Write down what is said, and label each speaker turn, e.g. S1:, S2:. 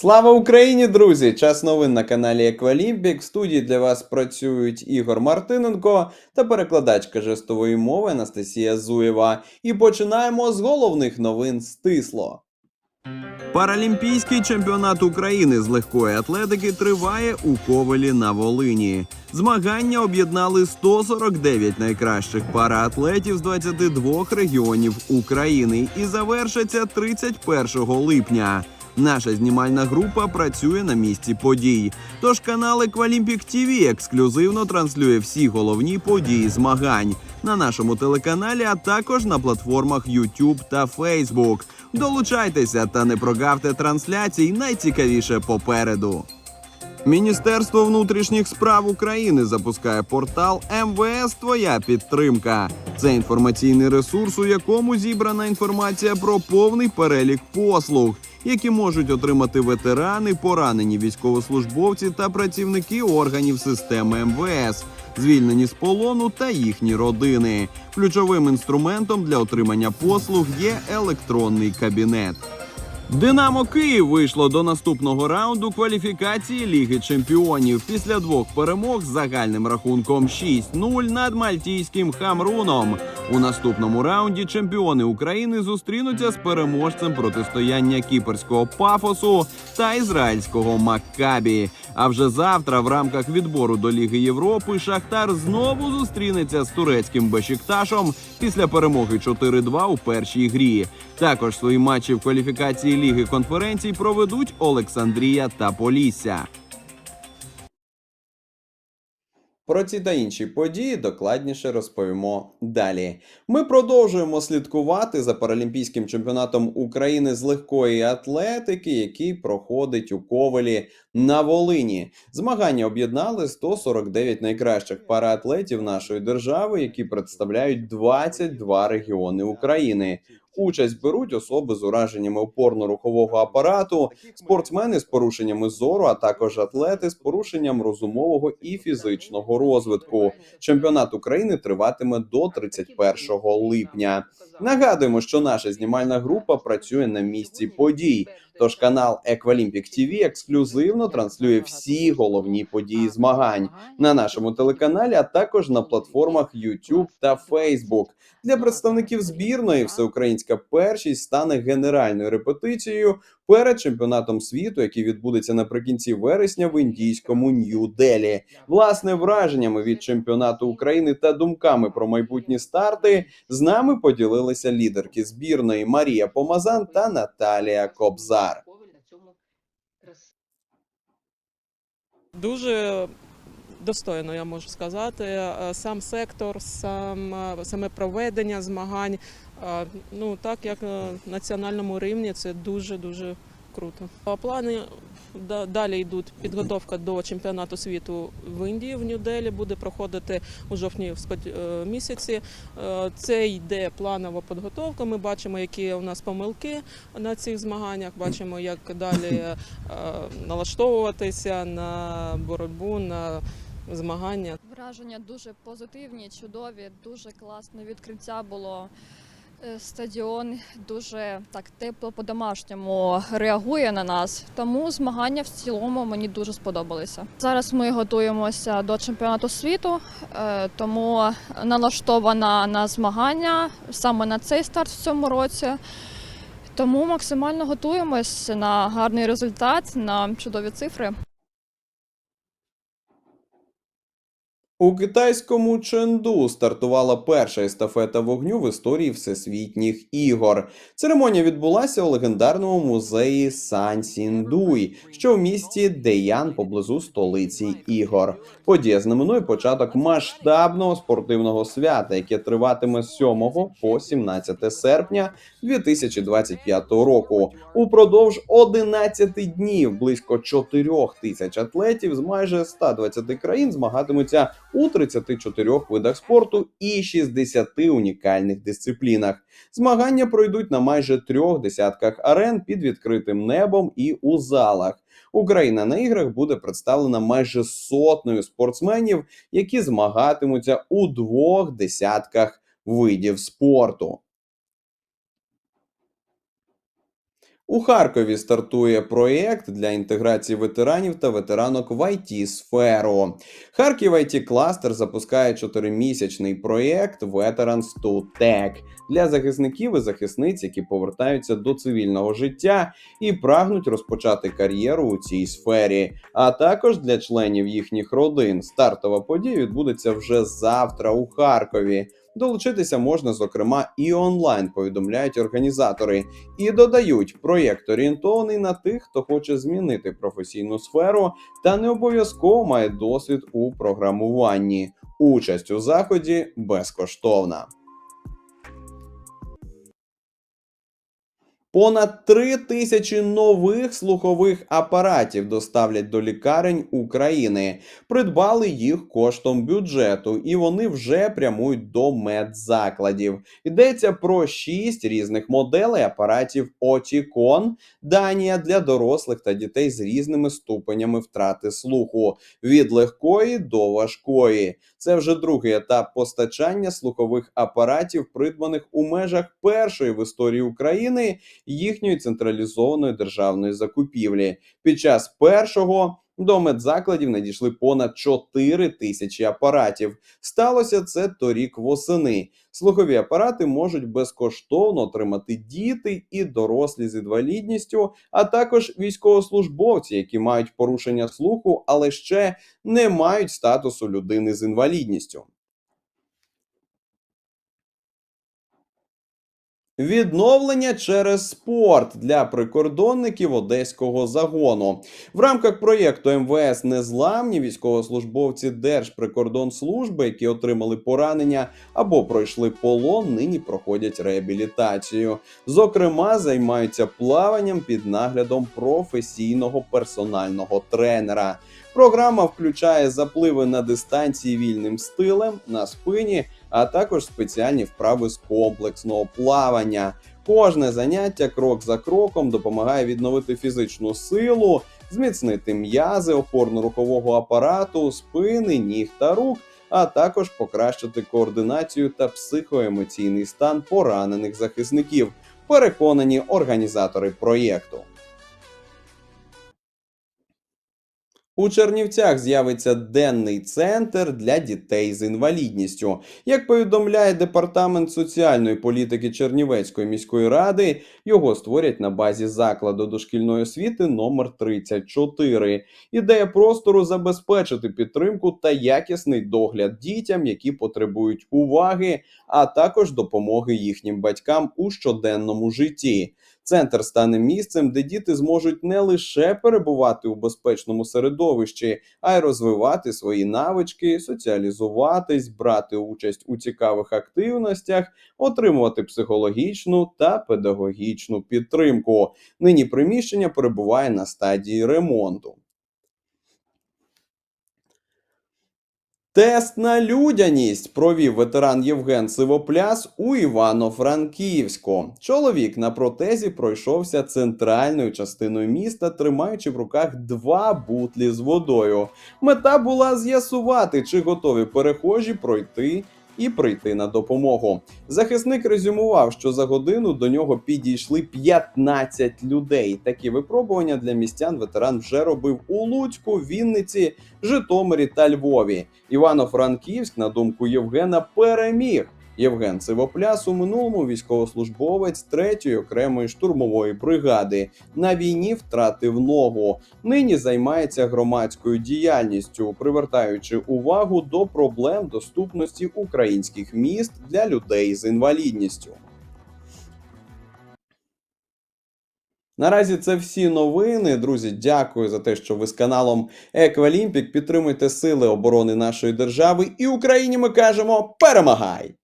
S1: Слава Україні, друзі! Час новин на каналі Еквалімпік. В студії для вас працюють Ігор Мартиненко та перекладачка жестової мови Анастасія Зуєва. І починаємо з головних новин стисло. Паралімпійський чемпіонат України з легкої атлетики триває у Ковелі на Волині. Змагання об'єднали 149 найкращих параатлетів з 22 регіонів України і завершаться 31 липня. Наша знімальна група працює на місці подій. Тож канал Еквалімпік ТВ ексклюзивно транслює всі головні події змагань на нашому телеканалі, а також на платформах YouTube та Facebook. Долучайтеся та не прогавте трансляцій. Найцікавіше попереду. Міністерство внутрішніх справ України запускає портал МВС Твоя підтримка. Це інформаційний ресурс, у якому зібрана інформація про повний перелік послуг, які можуть отримати ветерани, поранені військовослужбовці та працівники органів системи МВС, звільнені з полону та їхні родини. Ключовим інструментом для отримання послуг є електронний кабінет. Динамо Київ вийшло до наступного раунду кваліфікації Ліги Чемпіонів після двох перемог з загальним рахунком 6-0 над мальтійським Хамруном. У наступному раунді чемпіони України зустрінуться з переможцем протистояння кіперського пафосу та ізраїльського Маккабі. А вже завтра, в рамках відбору до Ліги Європи, Шахтар знову зустрінеться з турецьким Бешикташом після перемоги 4-2 у першій грі. Також свої матчі в кваліфікації Ліги конференцій проведуть Олександрія та Полісся. Про ці та інші події докладніше розповімо далі. Ми продовжуємо слідкувати за паралімпійським чемпіонатом України з легкої атлетики, який проходить у Ковелі на Волині. Змагання об'єднали 149 найкращих параатлетів нашої держави, які представляють 22 регіони України. Участь беруть особи з ураженнями опорно-рухового апарату, спортсмени з порушеннями зору, а також атлети з порушенням розумового і фізичного розвитку. Чемпіонат України триватиме до 31 липня. Нагадуємо, що наша знімальна група працює на місці подій. Тож канал Еквалімпік TV ексклюзивно транслює всі головні події змагань на нашому телеканалі, а також на платформах YouTube та Facebook. Для представників збірної всеукраїнська першість стане генеральною репетицією перед чемпіонатом світу, який відбудеться наприкінці вересня в індійському Нью-Делі. Власне враженнями від чемпіонату України та думками про майбутні старти з нами поділилися лідерки збірної Марія Помазан та Наталія Кобзар.
S2: Дуже достойно, я можу сказати. Сам сектор, сам, саме проведення змагань. Е, Ну так як на національному рівні, це дуже дуже круто. А Плани далі йдуть підготовка до чемпіонату світу в Індії в Нью-Делі буде проходити у жовтні е, місяці. Е, Це йде планова підготовка. Ми бачимо, які у нас помилки на цих змаганнях. Бачимо, як далі е, налаштовуватися на боротьбу, на змагання.
S3: Враження дуже позитивні, чудові, дуже класне відкриття було. Е, Стадіон дуже так тепло по-домашньому реагує на нас. Тому змагання в цілому мені дуже сподобалися. Зараз ми готуємося до чемпіонату світу, е, тому налаштована на змагання саме на цей старт в цьому році. Тому максимально готуємось на гарний результат, на чудові цифри.
S1: У китайському Ченду стартувала перша естафета вогню в історії всесвітніх ігор. Церемонія відбулася у легендарному музеї Сан Сіндуй, що в місті Деян поблизу столиці ігор. Подія знаменує початок масштабного спортивного свята, яке триватиме з 7 по 17 серпня 2025 року. Упродовж 11 днів близько 4 тисяч атлетів з майже 120 країн змагатимуться у 34 видах спорту і 60 унікальних дисциплінах. Змагання пройдуть на майже трьох десятках арен під відкритим небом і у залах. Україна на іграх буде представлена майже сотнею спортсменів, які змагатимуться у двох десятках видів спорту. У Харкові стартує проєкт для інтеграції ветеранів та ветеранок в it сферу Харків it кластер запускає чотиримісячний проєкт Veterans to Tech для захисників і захисниць, які повертаються до цивільного життя і прагнуть розпочати кар'єру у цій сфері, а також для членів їхніх родин. Стартова подія відбудеться вже завтра у Харкові. Долучитися можна, зокрема, і онлайн, повідомляють організатори, і додають, проєкт орієнтований на тих, хто хоче змінити професійну сферу та не обов'язково має досвід у програмуванні. Участь у заході безкоштовна. Понад три тисячі нових слухових апаратів доставлять до лікарень України. Придбали їх коштом бюджету, і вони вже прямують до медзакладів. Йдеться про шість різних моделей апаратів Oticon, Данія для дорослих та дітей з різними ступенями втрати слуху від легкої до важкої. Це вже другий етап постачання слухових апаратів, придбаних у межах першої в історії України їхньої централізованої державної закупівлі. Під час першого до медзакладів надійшли понад 4 тисячі апаратів. Сталося це торік восени. Слухові апарати можуть безкоштовно отримати діти і дорослі з інвалідністю, а також військовослужбовці, які мають порушення слуху, але ще не мають статусу людини з інвалідністю. Відновлення через спорт для прикордонників одеського загону в рамках проєкту МВС Незламні військовослужбовці Держприкордонслужби, які отримали поранення або пройшли полон, нині проходять реабілітацію. Зокрема, займаються плаванням під наглядом професійного персонального тренера. Програма включає запливи на дистанції вільним стилем на спині, а також спеціальні вправи з комплексного плавання. Кожне заняття крок за кроком допомагає відновити фізичну силу, зміцнити м'язи опорно-рухового апарату, спини, ніг та рук, а також покращити координацію та психоемоційний стан поранених захисників. Переконані організатори проєкту. У Чернівцях з'явиться денний центр для дітей з інвалідністю. Як повідомляє департамент соціальної політики Чернівецької міської ради, його створять на базі закладу дошкільної освіти номер 34. Ідея простору забезпечити підтримку та якісний догляд дітям, які потребують уваги, а також допомоги їхнім батькам у щоденному житті. Центр стане місцем, де діти зможуть не лише перебувати у безпечному середовищі, а й розвивати свої навички, соціалізуватись, брати участь у цікавих активностях, отримувати психологічну та педагогічну підтримку. Нині приміщення перебуває на стадії ремонту. Тест на людяність провів ветеран Євген Сивопляс у Івано-Франківську. Чоловік на протезі пройшовся центральною частиною міста, тримаючи в руках два бутлі з водою. Мета була з'ясувати, чи готові перехожі пройти і прийти на допомогу. Захисник резюмував, що за годину до нього підійшли 15 людей. Такі випробування для містян ветеран вже робив у Луцьку, Вінниці, Житомирі та Львові. Івано-Франківськ, на думку Євгена, переміг. Євген Сивопляс у минулому військовослужбовець 3-ї окремої штурмової бригади. На війні втратив ногу. Нині займається громадською діяльністю, привертаючи увагу до проблем доступності українських міст для людей з інвалідністю. Наразі це всі новини. Друзі, дякую за те, що ви з каналом Еквалімпік підтримуєте сили оборони нашої держави. І Україні ми кажемо перемагай!